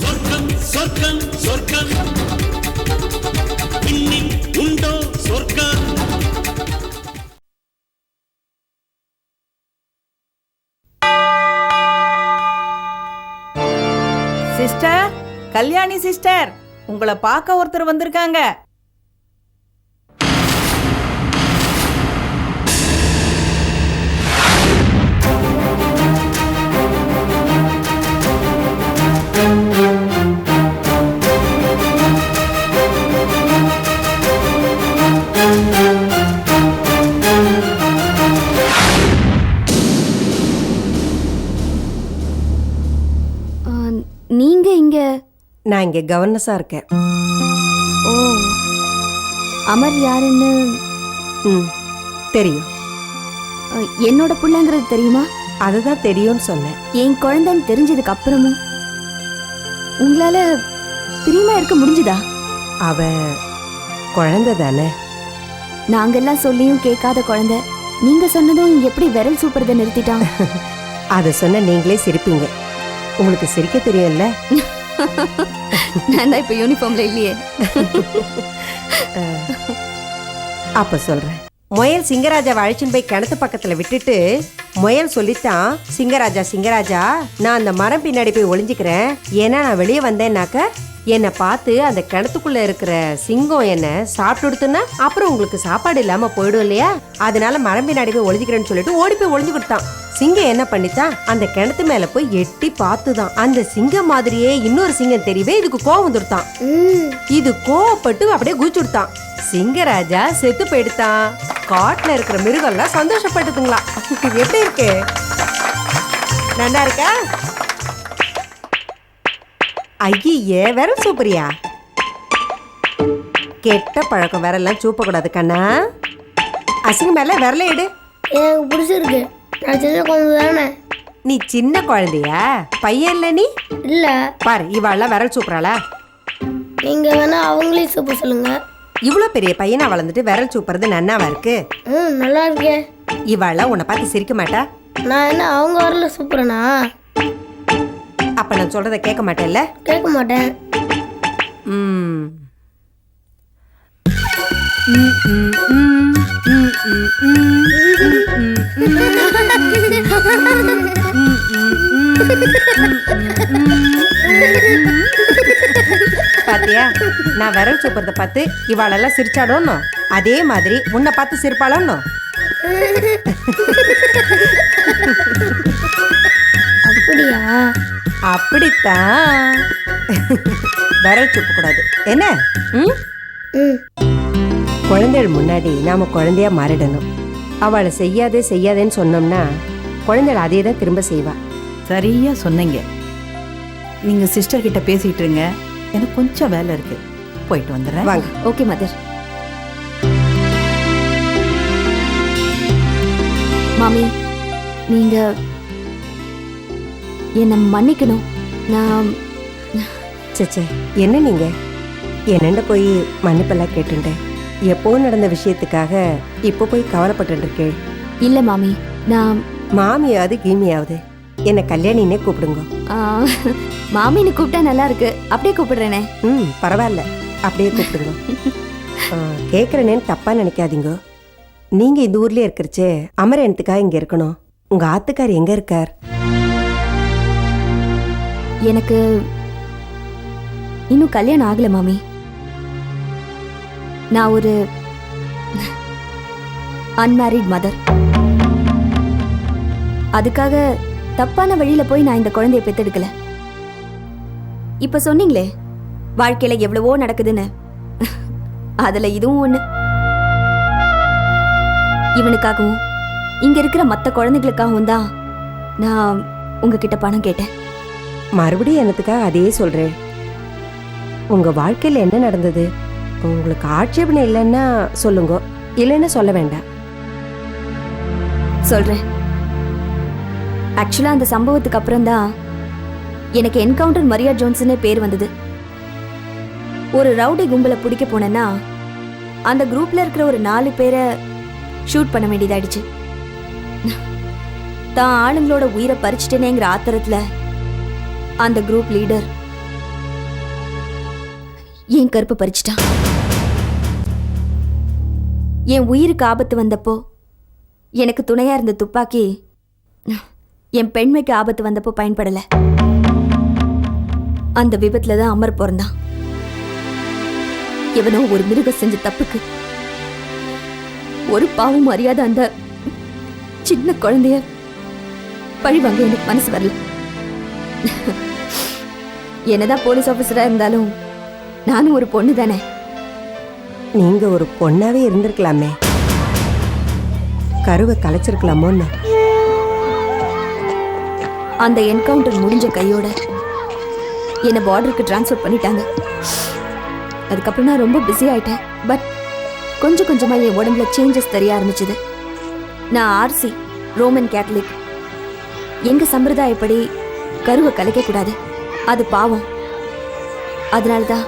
சொர்க்கம் சொர்க்கம் சொர்க்கம். இன்னில் உண்டோ சொர்க்கம்? சிஸ்டர் கல்யாணி சிஸ்டர் உங்களை பார்க்க ஒருத்தர் வந்திருக்காங்க. இங்கே கவர்னஸாக இருக்கேன். ஓ. அமர் யாருன்னு? ம் தெரியும். என்னோட புள்ளங்கிறது தெரியுமா? அதுதான் தெரியும்னு சொன்னேன். என் குழந்தைன்னு தெரிஞ்சதுக்கு அப்புறமும் உங்களால பிரியமா இருக்க முடிஞ்சுதா? அவ குழந்தை தானே. நாங்கெல்லாம் சொல்லியும் கேட்காத குழந்தை. நீங்க சொன்னதும் எப்படி விரல் சூப்புறதை நிறுத்திட்டான்? அதை சொன்ன நீங்களே சிரிப்பீங்க. உங்களுக்கு சிரிக்க தெரியும்ல? நான் தான் இப்ப யூனிஃபார்ம்ல இல்லையே. அப்ப சொல்றேன். முயல் சிங்கராஜாவை அழைச்சின்னு போய் கிணத்து பக்கத்துல விட்டுட்டு முயல் சொல்லித்தான் சிங்கராஜா சிங்கராஜா நான் அந்த மரம் பின்னாடி போய் ஒளிஞ்சுக்கிறேன். ஏன்னா நான் வெளியே வந்தேன்னாக்க என்னை பார்த்து அந்த கிணத்துக்குள்ள இருக்கிற சிங்கம் என்ன சாப்பிட்டுடுத்துன்னா அப்புறம் உங்களுக்கு சாப்பாடு இல்லாம போயிடும் இல்லையா? அதனால மரம் பின்னாடி போய் ஒளிஞ்சுக்கிறேன்னு சொல்லிட்டு ஓடி போய் ஒளிஞ்சு கொடுத்தான். சிங்கம் என்ன பண்ணித்தான் அந்த கிணத்து மேல போய் எட்டி பார்த்துதான். அந்த சிங்கம் மாதிரியே இன்னொரு சிங்கம் தெரியவே இதுக்கு கோவம் வந்துருத்தான் இது கோவப்பட்டு அப்படியே குதிச்சு விடுத்தான். சிங்கராஜா செத்து போயிடுத்தான். காட்டுல இருக்கிற மிருகம்லாம் சந்தோஷப்பட்டுதுங்களா. எப்படி இருக்கு? நல்லா இருக்கா? ஐயே வேற சூப்பரியா? கெட்ட பழக்கம் வேறெல்லாம் சூப்பக்கூடாது கண்ணா. அசிங்க மேல விரல எடு எனக்கு பிடிச்சிருக்கு. நான் சின்ன குழந்தை தானே நீ சின்ன குழந்தையா? பையன் இல்ல நீ? இல்லை. பாரு இவாள்லாம் விரல் சூப்பராளா நீங்கள் வேணா அவங்களையும் சூப்ப சொல்லுங்க. இவ்வளோ பெரிய பையனா வளர்ந்துட்டு விரல் சூப்புறது நன்னாவா இருக்கு? ம் நல்லா இருக்கே. இவாள்லாம் உன்னை பார்த்து சிரிக்க மாட்டா? நான் என்ன அவங்க வரல சூப்பரனா அப்ப நான் சொல்றத கேட்க மாட்டேல்ல கேட்க மாட்டேன். ம், ம், ம், ம். பாத்தியா நான் விரல் சூப்பறத பார்த்து இவாளெல்லாம் சிரிச்சாடோன்னு? அதே மாதிரி உன்னை பார்த்து சிரிப்பாளோன்னு? அப்படியா? அப்படித்தான். விரல் சூப்ப கூடாது என்ன ம். குழந்தைகள் முன்னாடி நாம குழந்தையா மாறிடணும். அவளை செய்யாதே செய்யாதேன்னு சொன்னோம்னா குழந்தைகள் அதே தான் திரும்ப செய்வா. சரியா சொன்னீங்க. நீங்க சிஸ்டர் கிட்ட பேசிட்டு இருங்க. எனக்கு கொஞ்சம் வேலை இருக்கு. போயிட்டு வந்துடுறேன். வாங்க. Okay mother. மாமி நீங்க என்னை மன்னிக்கணும். நான் சச்சே என்ன நீங்க? என்னண்ட போய் மன்னிப்பெல்லாம் கேட்டுட்டேன் எப்போ நடந்த விஷயத்துக்காக இப்போ போய் கவலைப்பட்டு இருக்கேள் இல்ல மாமி நான் மாமியாவது கீமியாவது. என்னை கல்யாணின்னே கூப்பிடுங்க. ஆ, மாமின்னு கூப்பிட்டா நல்லா இருக்கு அப்படியே கூப்பிடுறேனே. ம் பரவாயில்ல. அப்படியே கூப்பிடுங்க. ஆ, கேட்குறேனேன்னு தப்பா நினைக்காதீங்க. நீங்க இந்த ஊர்லயே இருக்கிறச்சே அமரேனத்துக்காக இங்க இருக்கணும். உங்க ஆத்துக்கார் எங்க இருக்கார்? எனக்கு இன்னும் கல்யாணம் ஆகல மாமி. நான் ஒரு அன்மேரிட் மதர் அதுக்காக தப்பான வழியில போய் நான் இந்த குழந்தைய பெத்தெடுக்கல. இப்ப சொன்னீங்களே வாழ்க்கையில எவ்வளவோ நடக்குதுன்னு. அதுல இதுவும் ஒண்ணு. இவனுக்காகவும் இங்க இருக்கிற மத்த குழந்தைகளுக்காகவும் தான் நான் உங்ககிட்ட பணம் கேட்டேன். மறுபடியும் என்னத்துக்காக அதையே சொல்றேன். உங்க வாழ்க்கையில என்ன நடந்தது? உங்களுக்கு ஆட்சேபனை இல்லைன்னா சொல்லுங்க. இல்லைன்னா சொல்ல வேண்டாம். சொல்றேன். ஆக்சுவலா அந்த சம்பவத்துக்கு அப்புறம் தான் எனக்கு என்கவுண்டர் மரியா ஜோன்ஸ்னே பேர் வந்தது. ஒரு ரவுடி கும்பலை பிடிக்க போனேன்னா அந்த குரூப்ல இருக்கிற ஒரு நாலு பேரை ஷூட் பண்ண வேண்டியதாயிடுச்சு. தான் ஆளுங்களோட உயிரை பறிச்சிட்டேனேங்கிற ஆத்திரத்தில் அந்த குரூப் லீடர் என் கருப்பை பறிச்சிட்டான். என் உயிருக்கு ஆபத்து வந்தப்போ எனக்கு துணையாக இருந்த துப்பாக்கி என் பெண்மைக்கு ஆபத்து வந்தப்போ பயன்படலை. அந்த விபத்தில் தான் அமர் பிறந்தான். எவனோ ஒரு மிருகம் செஞ்ச தப்புக்கு ஒரு பாவம் அறியாத அந்த சின்ன குழந்தைய பழிவாங்க எனக்கு மனசு வரல. என்னதான் போலீஸ் ஆஃபீஸராக இருந்தாலும் நானும் ஒரு பொண்ணு தானே நீங்க ஒரு பொண்ணாவே இருந்திருக்கலாமே. கருவை கலைச்சிருக்கலாமோன்னு. அந்த என்கவுண்டர் முடிஞ்ச கையோட என்னை பார்டருக்கு டிரான்ஸ்ஃபர் பண்ணிட்டாங்க. அதுக்கப்புறம் நான் ரொம்ப பிஸி ஆயிட்டேன். பட் கொஞ்சம் கொஞ்சமாக என் உடம்புல சேஞ்சஸ் தெரிய ஆரம்பிச்சது. நான் ஆர்சி ரோமன் கேத்தலிக் எங்கள் சம்பிரதாயப்படி கருவை கலைக்கக்கூடாது அது பாவம். அதனால தான்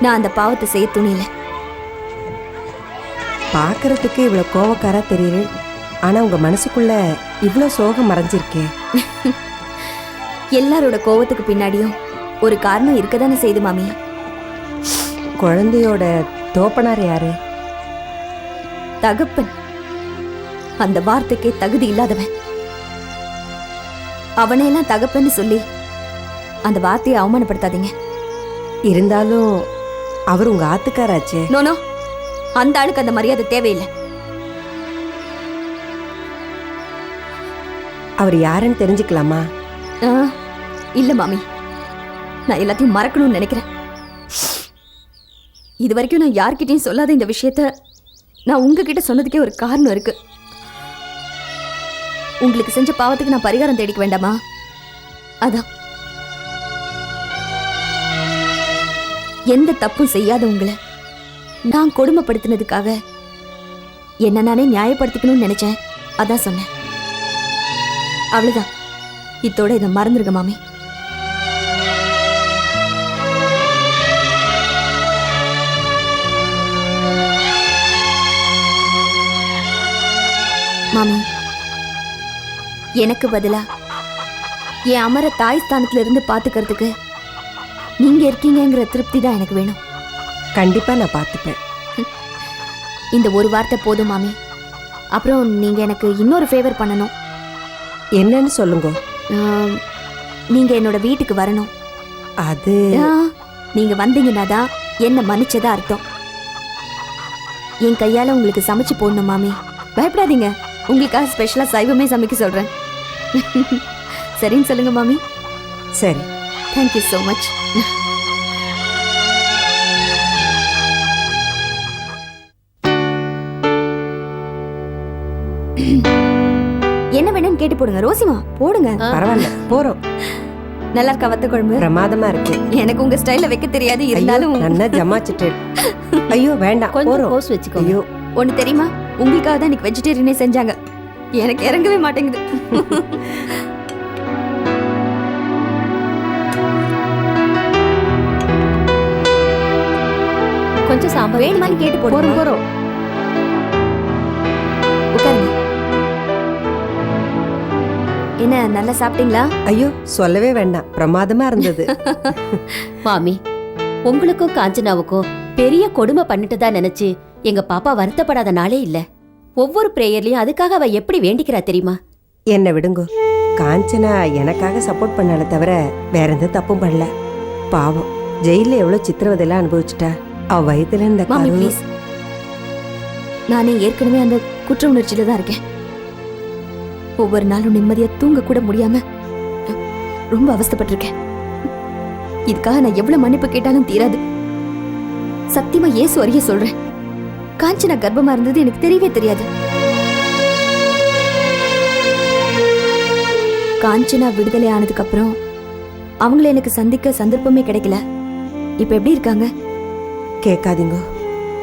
நான் அந்த பாவத்தை செய்ய துணியல. பார்க்கறதுக்கு இவ்வளவு கோவக்காரா தெரியுது. ஆனா உங்க மனசுக்குள்ள இவ்வளோ சோகம் மறைஞ்சிருக்கே. எல்லாரோட கோவத்துக்கு பின்னாடியும் ஒரு காரணம் இருக்கதானே செய்யுது மாமி? குழந்தையோட தோப்பனார் யாரு? தகப்பன். அந்த வார்த்தைக்கே தகுதி இல்லாதவன். அவனையெல்லாம் தகப்பன்னு சொல்லி அந்த வார்த்தையை அவமானப்படுத்தாதீங்க. இருந்தாலும் அவர் உங்க ஆத்துக்காராச்சே. நோனோ அந்த ஆளுக்கு அந்த மரியாதை தேவையில்லை. அவர் யாருன்னு தெரிஞ்சுக்கலாமா? இல்ல மாமி. நான் எல்லாத்தையும் மறக்கணும்னு நினைக்கிறேன். இது வரைக்கும் நான் யார்கிட்டயும் சொல்லாத இந்த விஷயத்த நான் உங்ககிட்ட சொன்னதுக்கே ஒரு காரணம் இருக்கு. உங்களுக்கு செஞ்ச பாவத்துக்கு நான் பரிகாரம் தேடிக்க வேண்டாமா? அதான். எந்த தப்பும் செய்யாத உங்களை நான் கொடுமைப்படுத்தினதுக்காக. என்ன நானே நியாயப்படுத்திக்கணும்னு நினைச்சேன். அதான் சொன்னேன். அவ்வளவுதான். இத்தோட இதை மறந்துருங்க மாமி. மாமி எனக்கு பதிலா என் அமர தாய் ஸ்தானத்துல இருந்து பாத்துக்கிறதுக்கு நீங்க இருக்கீங்கங்கிற திருப்தி தான் எனக்கு வேணும். கண்டிப்பா நான் பார்த்துப்பேன். இந்த ஒரு வார்த்தை போதும் மாமி. அப்புறம் நீங்க எனக்கு இன்னொரு ஃபேவர் பண்ணணும். என்னன்னு சொல்லுங்க. ஆம், நீங்க என்னோட வீட்டுக்கு வரணும். அது ஆ, நீங்க வந்தீங்கன்னா தான் என்ன மன்னிச்சதா அர்த்தம். என் கையால உங்களுக்கு சமைச்சு போடணும் மாமி. பயப்படாதீங்க. உங்களுக்காக ஸ்பெஷலா சைவமே சமைக்க சொல்றேன். சரின்னு சொல்லுங்க மாமி. சரி. தேங்க்யூ ஸோ மச் கேட்டு போடுங்க. ரோசிமா போடுங்க. பரவாயில்ல போறோம். நல்லா இருக்கா வத்த குழம்பு பிரமாதமா இருக்கு. எனக்கு உங்க ஸ்டைல்ல வைக்க தெரியாது இருந்தாலும் நல்லா ஜமாச்சிட்டு. ஐயோ வேண்டாம் கொஞ்சம் கோஸ் வச்சுக்கோங்க. ஐயோ. ஒன்னு தெரியுமா? உங்களுக்காக தான் இன்னைக்கு வெஜிடேரியனே செஞ்சாங்க. எனக்கு இறங்கவே மாட்டேங்குது. கொஞ்சம் சாம்பார் வேணுமான்னு கேட்டு போறோம் போறோம். என்ன நல்லா சாப்பிட்டீங்களா? ஐயோ சொல்லவே வேண்டாம். பிரமாதமா இருந்தது. மாமி உங்களுக்கும் காஞ்சனாவுக்கும் பெரிய கொடுமை பண்ணிட்டதா நினைச்சு எங்க பாப்பா வருத்தப்படாத நாளே இல்ல. ஒவ்வொரு பிரேயர்லயும் அதுக்காக அவ எப்படி வேண்டிக்கிறா தெரியுமா? என்ன விடுங்க. காஞ்சனா எனக்காக சப்போர்ட் பண்ணாலே தவிர வேற எந்த தப்பும் பண்ணல. பாவம் ஜெயில எவ்வளவு சித்திரவதையெல்லாம் அனுபவிச்சுட்டா? அவ கரு ப்ளீஸ் நானே ஏற்கனவே அந்த குற்ற உணர்ச்சியில தான் இருக்கேன். ஒவ்வொரு நாளும் நிம்மதியா தூங்க கூட முடியாம ரொம்ப அவஸ்தைப்பட்டிருக்கேன். இதுக்காக நான் எவ்வளவு மன்னிப்பு கேட்டாலும் தீராது. சத்தியமா ஏசு அறிய சொல்றேன். காஞ்சனா கர்ப்பமா இருந்தது எனக்கு தெரியவே தெரியாது. காஞ்சனா விடுதலை ஆனதுக்கு அப்புறம் அவங்கள எனக்கு சந்திக்க சந்தர்ப்பமே கிடைக்கல. இப்ப எப்படி இருக்காங்க? கேட்காதீங்க.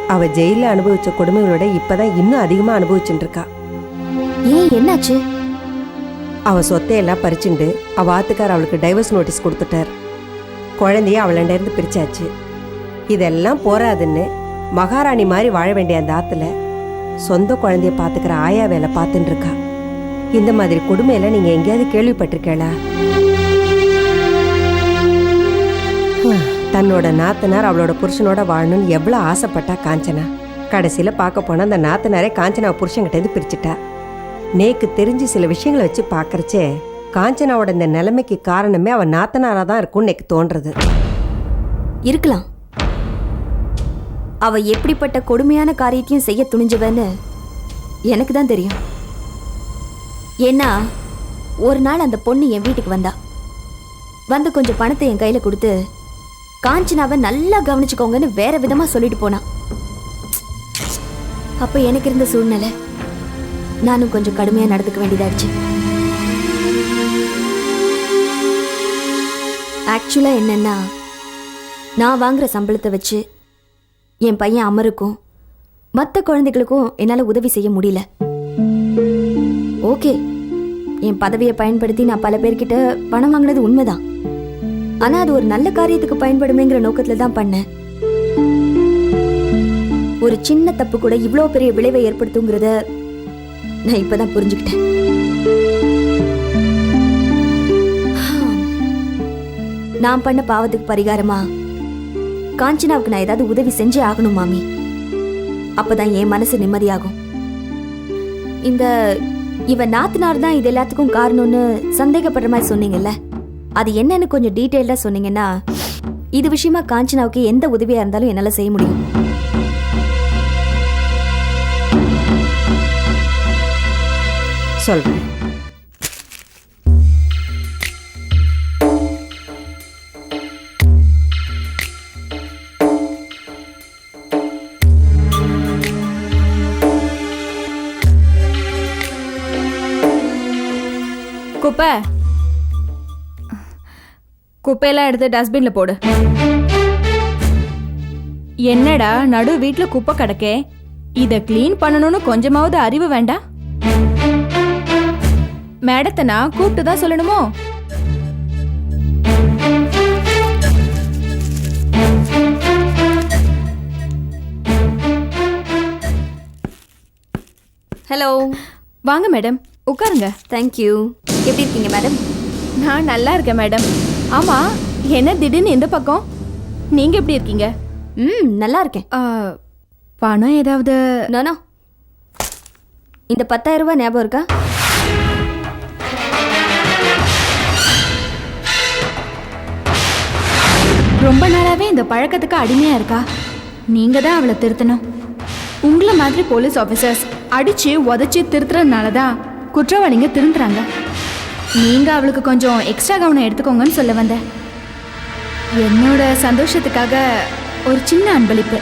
அவ ஜெயில அனுபவிச்ச கொடுமைகளோட இப்பதான் இன்னும் அதிகமா அனுபவிச்சுட்டு இருக்கா. ஏன் என்னாச்சு? அவள் சொத்தையெல்லாம் பறிச்சுண்டு அவ ஆத்துக்கார் அவளுக்கு டைவர்ஸ் நோட்டீஸ் கொடுத்துட்டார். குழந்தைய அவளண்டிருந்து பிரிச்சாச்சு. இதெல்லாம் போராதுன்னு மகாராணி மாதிரி வாழ வேண்டிய அந்த ஆத்துல சொந்த குழந்தைய பாத்துக்கிற ஆயா வேலை பார்த்துட்டு இருக்கா இந்த மாதிரி கொடுமையில நீங்க எங்கேயாவது கேள்விப்பட்டிருக்கேளா தன்னோட நாத்தனார் அவளோட புருஷனோட வாழணும்னு எவ்வளோ ஆசைப்பட்டா காஞ்சனா. கடைசியில் பார்க்க போனால் அந்த நாத்தனாரே காஞ்சனா புருஷங்கிட்டேருந்து பிரிச்சுட்டா. நேக்கு தெரிஞ்சு சில விஷயங்களை வச்சு பார்க்கறச்சே காஞ்சனாவோட இந்த நிலைமைக்கு காரணமே அவன் நாத்தனாரா தான் இருக்கும்னு எனக்கு தோன்றது. இருக்கலாம். அவ எப்படிப்பட்ட கொடுமையான காரியத்தையும் செய்ய துணிஞ்சவன்னு எனக்கு தான் தெரியும். ஏன்னா ஒரு நாள் அந்த பொண்ணு என் வீட்டுக்கு வந்தா. வந்து கொஞ்சம் பணத்தை என் கையில கொடுத்து காஞ்சனாவை நல்லா கவனிச்சுக்கோங்கன்னு வேற விதமா சொல்லிட்டு போனா. அப்ப எனக்கு இருந்த சூழ்நிலை. நானும் கொஞ்சம் கடுமையா நடந்துக்க வேண்டியதாச்சு. ஆக்சுவலா என்னன்னா நான் வாங்குற சம்பளத்தை வச்சு என் பையன் அமருக்கும் மற்ற குழந்தைகளுக்கும் என்னால் உதவி செய்ய முடியல. ஓகே என் பதவியை பயன்படுத்தி நான் பல பேர்கிட்ட பணம் வாங்கினது உண்மைதான். ஆனா அது ஒரு நல்ல காரியத்துக்கு பயன்படுமேங்கிற நோக்கத்துல தான் பண்ணேன். ஒரு சின்ன தப்பு கூட இவ்வளோ பெரிய விளைவை ஏற்படுத்துங்கிறத நான் இப்பதான் புரிஞ்சுக்கிட்டேன். நான் பண்ண பாவத்துக்கு பரிகாரமா? காஞ்சனாவுக்கு நான் ஏதாவது உதவி செஞ்சே ஆகணும் மாமி. அப்பதான் என் மனசு நிம்மதியாகும். இந்த இவ நாத்தனார் தான் இது எல்லாத்துக்கும் காரணம்னு சந்தேகப்படுற மாதிரி சொன்னீங்கல்ல? அது என்னன்னு கொஞ்சம் டீட்டெயில்டா சொன்னீங்கன்னா இது விஷயமா காஞ்சனாவுக்கு எந்த உதவியா இருந்தாலும் என்னால செய்ய முடியும். சொல்கிறேன் குப்பை. குப்பையெல்லாம் எடுத்து டஸ்ட்பின்ல போடு. என்னடா நடு வீட்டில் குப்பை கிடக்கே? இதை க்ளீன் பண்ணணும்னு கொஞ்சமாவது அறிவு வேண்டாம் மேடத்தை நான் கூப்பிட்டு தான் சொல்லணுமோ? ஹலோ வாங்க மேடம். உட்காருங்க. தேங்க்யூ எப்படி இருக்கீங்க மேடம்? நான் நல்லா இருக்கேன் மேடம். ஆமா என்ன திடீர்னு இந்த பக்கம்? நீங்க எப்படி இருக்கீங்க? ம் நல்லா இருக்கேன். ஆ, பணம் ஏதாவது? நானோ? இந்த பத்தாயிரம் ரூபாய் ஞாபகம் இருக்கா? ரொம்ப நாளாவே இந்த பழக்கத்துக்கு அடிமையா இருக்கா? நீங்க தான் அவளை திருத்தணும். உங்களை மாதிரி போலீஸ் ஆஃபீஸர்ஸ் அடிச்சு உதச்சி திருத்துறதுனால தான் குற்றவாளிங்க திருந்துறாங்க. நீங்க அவளுக்கு கொஞ்சம் எக்ஸ்ட்ரா கவனம் எடுத்துக்கோங்கன்னு சொல்ல வந்தேன் என்னோட சந்தோஷத்துக்காக ஒரு சின்ன அன்பளிப்பு.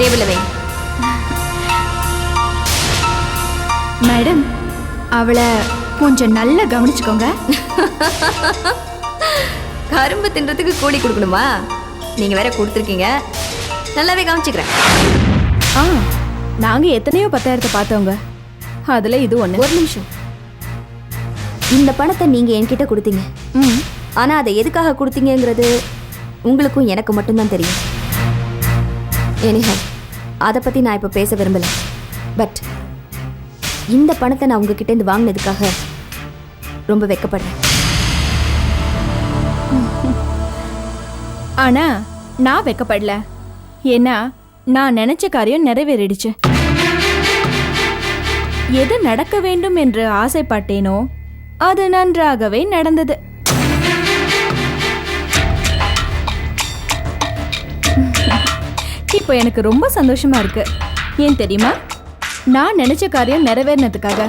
டேபிள்ல வை மேடம் அவளை கொஞ்சம் நல்லா கவனிச்சுக்கோங்க. கரும்பு தின்றதுக்கு கூலி கொடுக்கணுமா? நீங்க வேற கொடுத்துருக்கீங்க. நல்லாவே கவனிச்சுக்கிறேன். ஆ நாங்க எத்தனையோ பத்தாயிரத்தை பார்த்தவங்க அதுல இது ஒண்ணு. ஒரு நிமிஷம். இந்த பணத்தை நீங்க என்கிட்ட கொடுத்தீங்க. ம். ஆனா அதை எதுக்காக கொடுத்தீங்கங்கிறது உங்களுக்கும் எனக்கு மட்டும்தான் தெரியும். எனிஹா அதை பத்தி நான் இப்ப பேச விரும்பல. பட் இந்த பணத்தை நான் உங்ககிட்ட இருந்து வாங்கினதுக்காக ரொம்ப வெக்கப்படுறேன். ஆனா நான் வெக்கப்படல. ஏன்னா நான் நினைச்ச காரியம் நிறைவேறிடுச்சு. எது நடக்க வேண்டும் என்று ஆசைப்பட்டேனோ அது நன்றாகவே நடந்தது. இப்போ எனக்கு ரொம்ப சந்தோஷமா இருக்கு. ஏன் தெரியுமா? நான் நினைச்ச காரியம் நிறைவேறினதுக்காக.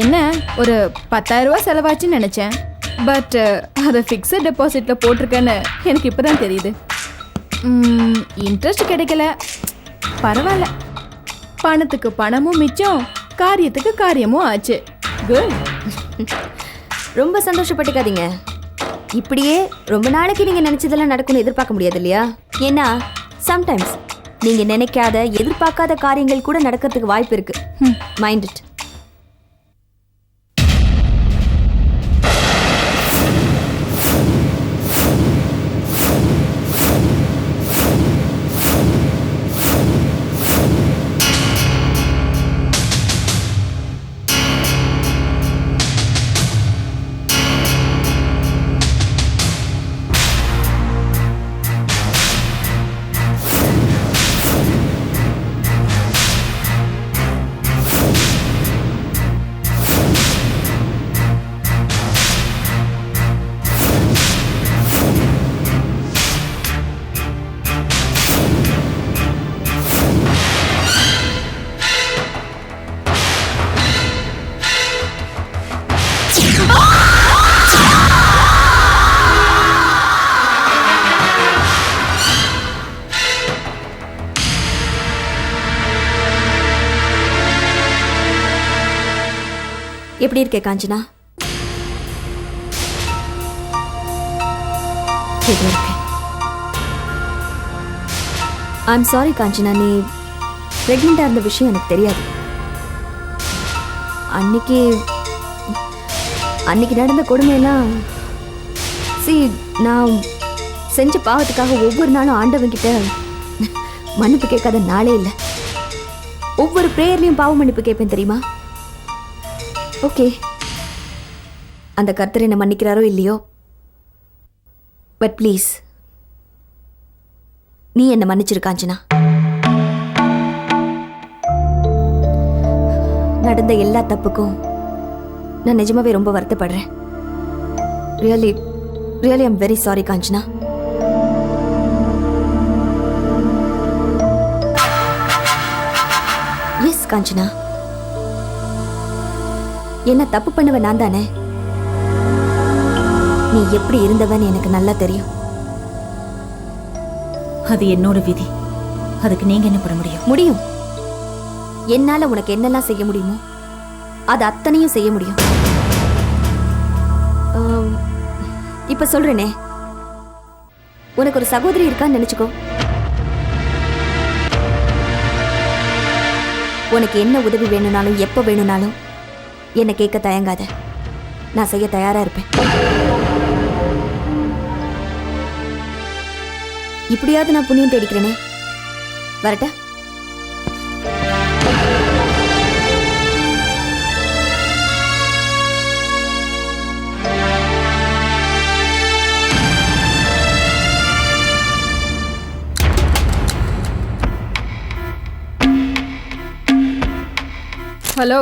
என்ன ஒரு பத்தாயிரம் செலவாச்சுன்னு நினச்சேன். பட் அதை ஃபிக்ஸட் டெபாசிட்டில் போட்டிருக்கேன்னு எனக்கு இப்போ தான் தெரியுது இன்ட்ரெஸ்ட் கிடைக்கல. பரவாயில்ல. பணத்துக்கு பணமும் மிச்சம் காரியத்துக்கு காரியமும் ஆச்சு. குட் ரொம்ப சந்தோஷப்பட்டுக்காதீங்க. இப்படியே ரொம்ப நாளைக்கு நீங்கள் நினச்சதெல்லாம் நடக்கும்னு எதிர்பார்க்க முடியாது இல்லையா? ஏன்னா சம்டைம்ஸ் நீங்க நினைக்காத எதிர்பார்க்காத காரியங்கள் கூட நடக்கிறதுக்கு வாய்ப்பு இருக்கு. மைண்ட் இட் எப்படி இருக்கே காஞ்சனா? ஐம் சாரி காஞ்சனா நீ ப்ரெக்னெண்ட்டாக இருந்த விஷயம் எனக்கு தெரியாது. அன்னைக்கு அன்னைக்கு நடந்த கொடுமையெல்லாம் சி நான் செஞ்ச பாவத்துக்காக ஒவ்வொரு நாளும் ஆண்டவங்கிட்ட மன்னிப்பு கேட்காத நாளே இல்லை. ஒவ்வொரு ப்ரேயர்லையும் பாவ மன்னிப்பு கேட்பேன் தெரியுமா? ஓகே. அந்த கர்த்தர் என்ன மன்னிக்கிறாரோ இல்லையோ? பட் ப்ளீஸ் நீ என்ன மன்னிச்சிருக்காஞ்சினா நடந்த எல்லா தப்புக்கும் நான் நிஜமாவே ரொம்ப வருத்தப்படுறேன். Really really I'm very sorry Kanchana. Yes Kanchana. என்ன தப்பு பண்ணுவ நான் தானே? நீ எப்படி இருந்தவன்னு எனக்கு நல்லா தெரியும். அது என்னோட விதி. அதுக்கு நீங்க என்ன பண்ண முடியும்? முடியும். என்னால உனக்கு என்னெல்லாம் செய்ய முடியுமோ அது அத்தனையும் செய்ய முடியும். இப்ப சொல்றேனே. உனக்கு ஒரு சகோதரி இருக்கான்னு நினைச்சுக்கோ. உனக்கு என்ன உதவி வேணும்னாலும் எப்போ வேணும்னாலும் என்னை கேட்க தயங்காத. நான் செய்ய தயாரா இருப்பேன். இப்படியாவது நான் புண்ணியம் தேடிக்கிறேனே. வரட்டா? ஹலோ.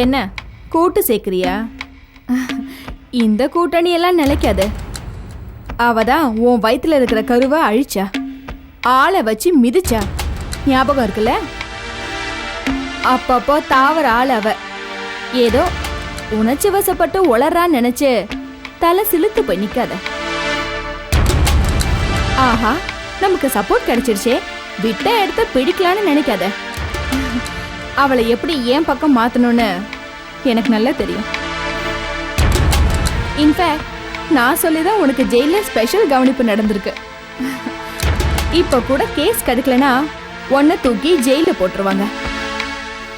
என்ன? கூட்டு சேர்க்குறியா? இந்த கூட்டணி எல்லாம் நிலைக்காது. அவ தான் உன் வயிற்றுல இருக்கிற கருவை அழிச்சா ஆளை வச்சு மிதிச்சா. ஞாபகம் இருக்குல்ல? அப்பப்போ தாவர ஆள் அவ. ஏதோ உணர்ச்சி வசப்பட்டு உளறான்னு நினைச்சு தலை சிலுத்து போய் நிக்காத. ஆஹா நமக்கு சப்போர்ட் கிடைச்சிருச்சே. விட்ட இடத்த பிடிக்கலான்னு நினைக்காத. அவளை எப்படி என் பக்கம் மாத்தணும்னு எனக்கு நல்லா தெரியும். இன்ஃபேக்ட் நான் சொல்லி தான் உனக்கு ஜெயிலில் ஸ்பெஷல் கவனிப்பு நடந்திருக்கு. இப்போ கூட கேஸ் கிடைக்கலனா உன்னை தூக்கி ஜெயிலில் போட்டுருவாங்க.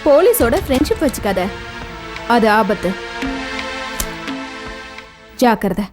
போலீஸோட ஃப்ரெண்ட்ஷிப் வச்சுக்காத. அது ஆபத்து. ஜாக்கிரதை.